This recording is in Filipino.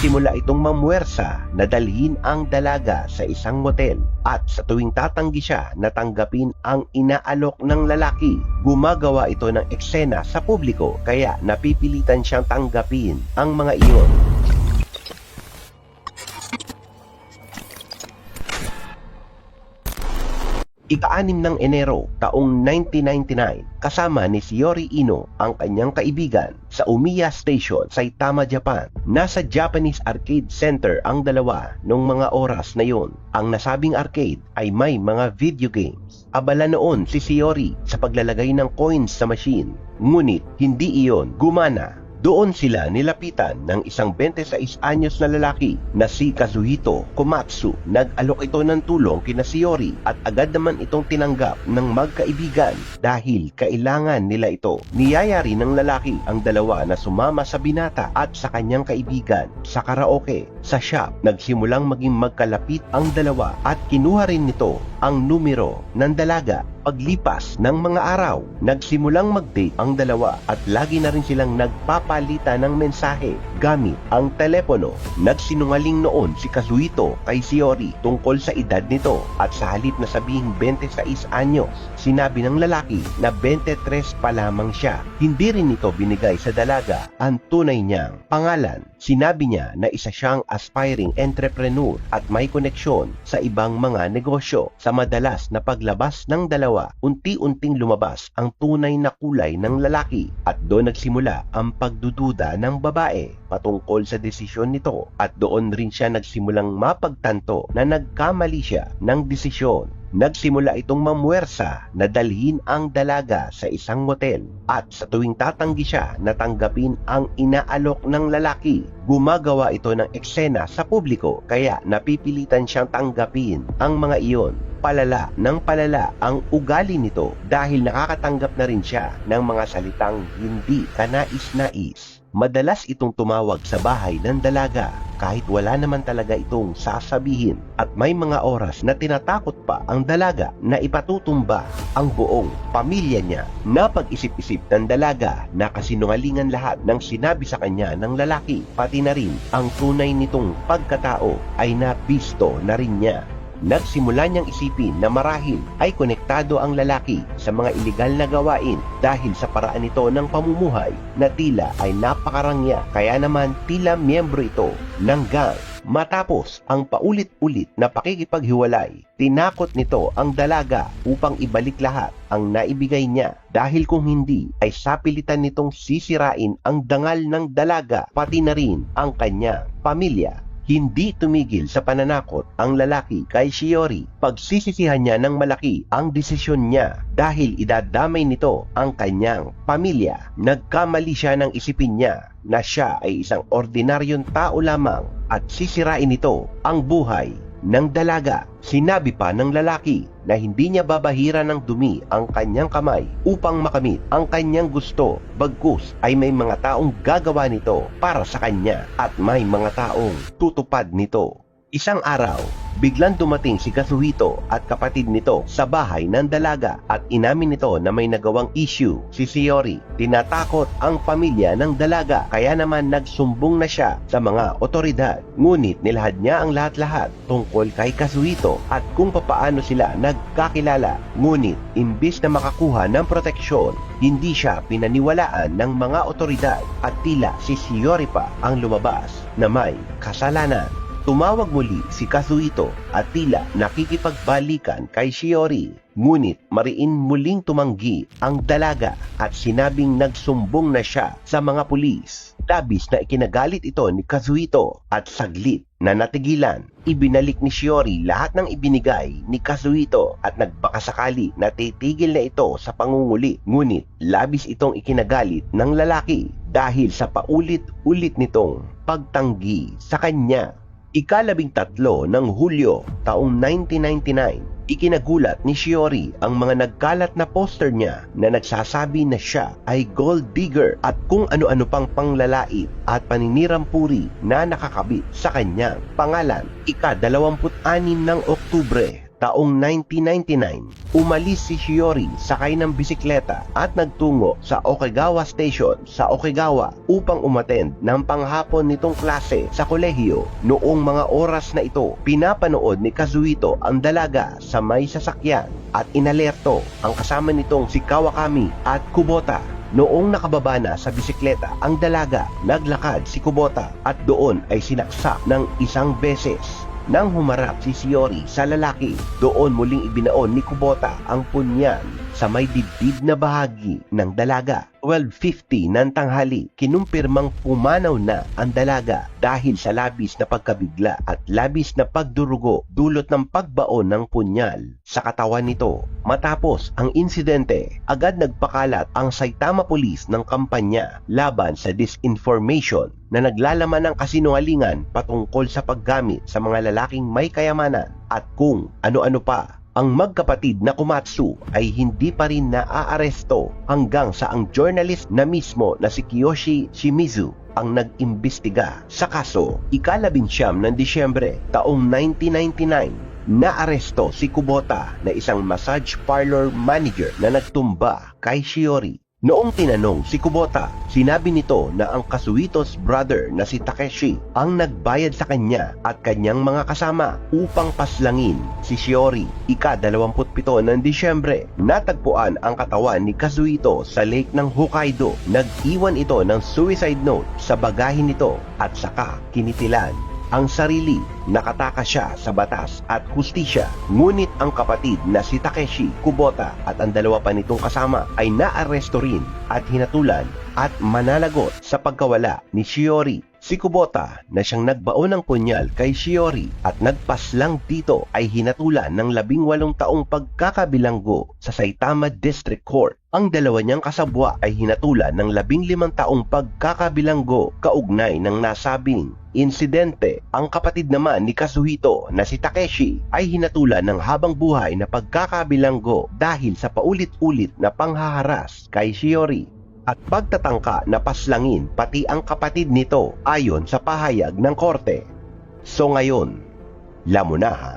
Nagsimula itong mamuwersa na dalhin ang dalaga sa isang motel at sa tuwing tatanggi siya na tanggapin ang inaalok ng lalaki, gumagawa ito ng eksena sa publiko kaya napipilitan siyang tanggapin ang mga iyon. Ika-anim ng Enero taong 1999, kasama ni Shiori Ino ang kanyang kaibigan sa Umiya Station, Saitama, Japan. Nasa Japanese Arcade Center ang dalawa noong mga oras na yon. Ang nasabing arcade ay may mga video games. Abala noon si Shiori sa paglalagay ng coins sa machine. Ngunit hindi iyon gumana doon sila nilapitan ng isang 26 anyos na lalaki na si Kazuhito Komatsu. Nag-alok ito ng tulong kina Shiori at agad naman itong tinanggap ng magkaibigan dahil kailangan nila ito. Niyayari ng lalaki ang dalawa na sumama sa binata at sa kanyang kaibigan sa karaoke. Sa shop, nagsimulang maging magkalapit ang dalawa at kinuha rin nito ang numero ng dalaga Paglipas ng mga araw, nagsimulang mag-date ang dalawa at lagi na rin silang nagpapalitan ng mensahe gamit ang telepono. Nagsinungaling noon si Kazuhito kay Shiori tungkol sa edad nito at sa halip na sabihing 26 anyos, sinabi ng lalaki na 23 pa lamang siya. Hindi rin nito binigay sa dalaga ang tunay niyang pangalan. Sinabi niya na isa siyang aspiring entrepreneur at may koneksyon sa ibang mga negosyo. Sa madalas na paglabas ng dalawa, unti-unting lumabas ang tunay na kulay ng lalaki at doon nagsimula ang pagdududa ng babae patungkol sa desisyon nito at doon rin siya nagsimulang mapagtanto na nagkamali siya ng desisyon Nagsimula itong mamuwersa na dalhin ang dalaga sa isang motel at sa tuwing tatanggi siya na tanggapin ang inaalok ng lalaki, gumagawa ito ng eksena sa publiko kaya napipilitan siyang tanggapin ang mga iyon. Palala ng palala ang ugali nito dahil nakakatanggap na rin siya ng mga salitang hindi kanais-nais. Madalas itong tumawag sa bahay ng dalaga kahit wala naman talaga itong sasabihin at may mga oras na tinatakot pa ang dalaga na ipatutumba ang buong pamilya niya. Napag-isip-isip ng dalaga na kasinungalingan lahat ng sinabi sa kanya ng lalaki pati na rin ang tunay nitong pagkatao ay nabisto na rin niya nagsimula niyang isipin na marahil ay konektado ang lalaki sa mga ilegal na gawain dahil sa paraan nito ng pamumuhay na tila ay napakarangya kaya naman tila miyembro ito ng gang. Matapos ang paulit-ulit na pakikipaghiwalay, tinakot nito ang dalaga upang ibalik lahat ang naibigay niya dahil kung hindi ay sapilitan nitong sisirain ang dangal ng dalaga pati na rin ang kanyang pamilya. Hindi tumigil sa pananakot ang lalaki kay Shiori. Pagsisisihan niya ng malaki ang desisyon niya dahil idadamay nito ang kanyang pamilya. Nagkamali siya ng isipin niya na siya ay isang ordinaryong tao lamang at sisirain nito ang buhay ng dalaga. Sinabi pa ng lalaki na hindi niya babahira ng dumi ang kanyang kamay upang makamit ang kanyang gusto. Bagkus ay may mga taong gagawa nito para sa kanya at may mga taong tutupad nito. Isang araw, biglang dumating si Kazuhito at kapatid nito sa bahay ng dalaga at inamin nito na may nagawang issue si Shiori. Tinatakot ang pamilya ng dalaga kaya naman nagsumbong na siya sa mga otoridad. Ngunit nilahad niya ang lahat-lahat tungkol kay Kazuhito at kung papaano sila nagkakilala. Ngunit imbis na makakuha ng proteksyon, hindi siya pinaniwalaan ng mga otoridad at tila si Shiori pa ang lumabas na may kasalanan. Tumawag muli si Kazuhito at tila nakikipagbalikan kay Shiori. Ngunit mariin muling tumanggi ang dalaga at sinabing nagsumbong na siya sa mga pulis. Labis na ikinagalit ito ni Kazuhito at saglit na natigilan. Ibinalik ni Shiori lahat ng ibinigay ni Kazuhito at nagbakasakali na titigil na ito sa pangunguli. Ngunit labis itong ikinagalit ng lalaki dahil sa paulit-ulit nitong pagtanggi sa kanya Ikalabing tatlo ng Hulyo taong 1999, ikinagulat ni Shiori ang mga nagkalat na poster niya na nagsasabi na siya ay gold digger at kung ano-ano pang panglalait at paninirampuri na nakakabit sa kanyang pangalan. Ika-26 ng Oktubre taong 1999, umalis si Shiori sakay ng bisikleta at nagtungo sa Okigawa Station sa Okigawa upang umatend ng panghapon nitong klase sa kolehiyo. Noong mga oras na ito, pinapanood ni Kazuhito ang dalaga sa may sasakyan at inalerto ang kasama nitong si Kawakami at Kubota Noong nakababa na sa bisikleta ang dalaga, naglakad si Kubota at doon ay sinaksak ng isang beses. Nang humarap si Shiori sa lalaki, doon muling ibinaon ni Kubota ang punyan sa may dibdib na bahagi ng dalaga. 12.50 ng tanghali, kinumpirmang pumanaw na ang dalaga dahil sa labis na pagkabigla at labis na pagdurugo dulot ng pagbaon ng punyal sa katawan nito. Matapos ang insidente, agad nagpakalat ang Saitama Police ng kampanya laban sa disinformation na naglalaman ng kasinungalingan patungkol sa paggamit sa mga lalaking may kayamanan at kung ano-ano pa ang magkapatid na Kumatsu ay hindi pa rin naaaresto hanggang sa ang journalist na mismo na si Kiyoshi Shimizu ang nag-imbestiga sa kaso. Ikalabinsyam ng Disyembre taong 1999, naaresto si Kubota na isang massage parlor manager na nagtumba kay Shiori Noong tinanong si Kubota, sinabi nito na ang Kasuito's brother na si Takeshi ang nagbayad sa kanya at kanyang mga kasama upang paslangin si Shiori. Ika-27 ng Disyembre, natagpuan ang katawan ni Kazuito sa lake ng Hokkaido. Nag-iwan ito ng suicide note sa bagahin nito at saka kinitilan ang sarili, nakataka siya sa batas at hustisya. Ngunit ang kapatid na si Takeshi Kubota at ang dalawa pa nitong kasama ay naaresto rin at hinatulan at mananagot sa pagkawala ni Shiori. Si Kubota na siyang nagbaon ng punyal kay Shiori at nagpaslang dito ay hinatulan ng labing walong taong pagkakabilanggo sa Saitama District Court. Ang dalawa niyang kasabwa ay hinatulan ng labing limang taong pagkakabilanggo kaugnay ng nasabing insidente. Ang kapatid naman ni Kazuhito na si Takeshi ay hinatulan ng habang buhay na pagkakabilanggo dahil sa paulit-ulit na panghaharas kay Shiori at pagtatangka na paslangin pati ang kapatid nito ayon sa pahayag ng korte. So ngayon, lamo na ha.